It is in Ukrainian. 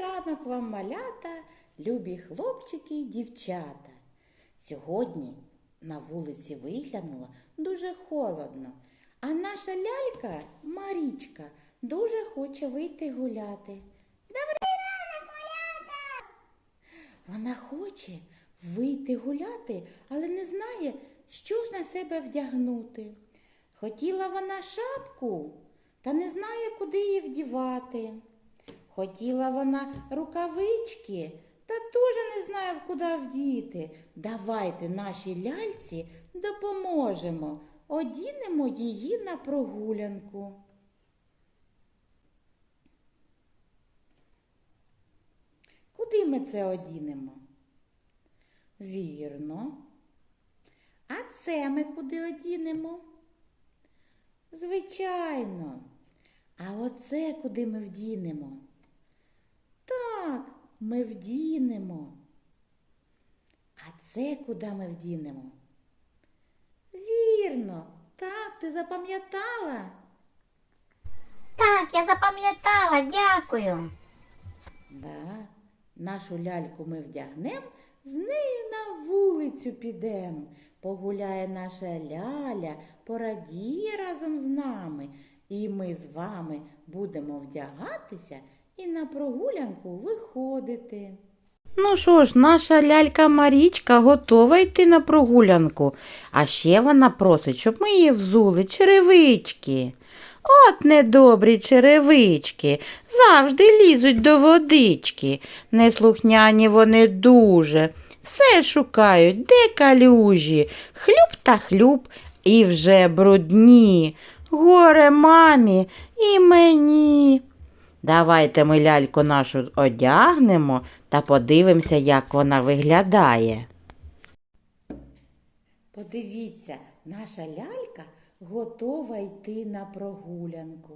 ранок вам малята, любі хлопчики й дівчата. Сьогодні на вулиці виглянуло дуже холодно, а наша лялька Марічка дуже хоче вийти гуляти. Добрий ранок, малята! Вона хоче вийти гуляти, але не знає, що на себе вдягнути. Хотіла вона шапку, та не знає, куди її вдівати. Хотіла вона рукавички, та теж не знає, куди вдіти. Давайте нашій ляльці допоможемо, одінемо її на прогулянку. Куди ми це одінемо? Вірно. А це ми куди одінемо? Звичайно. А оце куди ми вдінемо? Ми вдінемо. А це куди ми вдінемо? Вірно, так, ти запам'ятала? Так, я запам'ятала, дякую. Да, нашу ляльку ми вдягнем, з нею на вулицю підем. Погуляє наша ляля, порадіє разом з нами. І ми з вами будемо вдягатися і на прогулянку виходити. Ну що ж, наша лялька Марічка готова йти на прогулянку, а ще вона просить, щоб ми її взули черевички. От недобрі черевички, завжди лізуть до водички. Неслухняні вони дуже. Все шукають, де калюжі, хлюб та хлюб і вже брудні. Горе мамі і мені. Давайте ми ляльку нашу одягнемо та подивимося, як вона виглядає. Подивіться, наша лялька готова йти на прогулянку.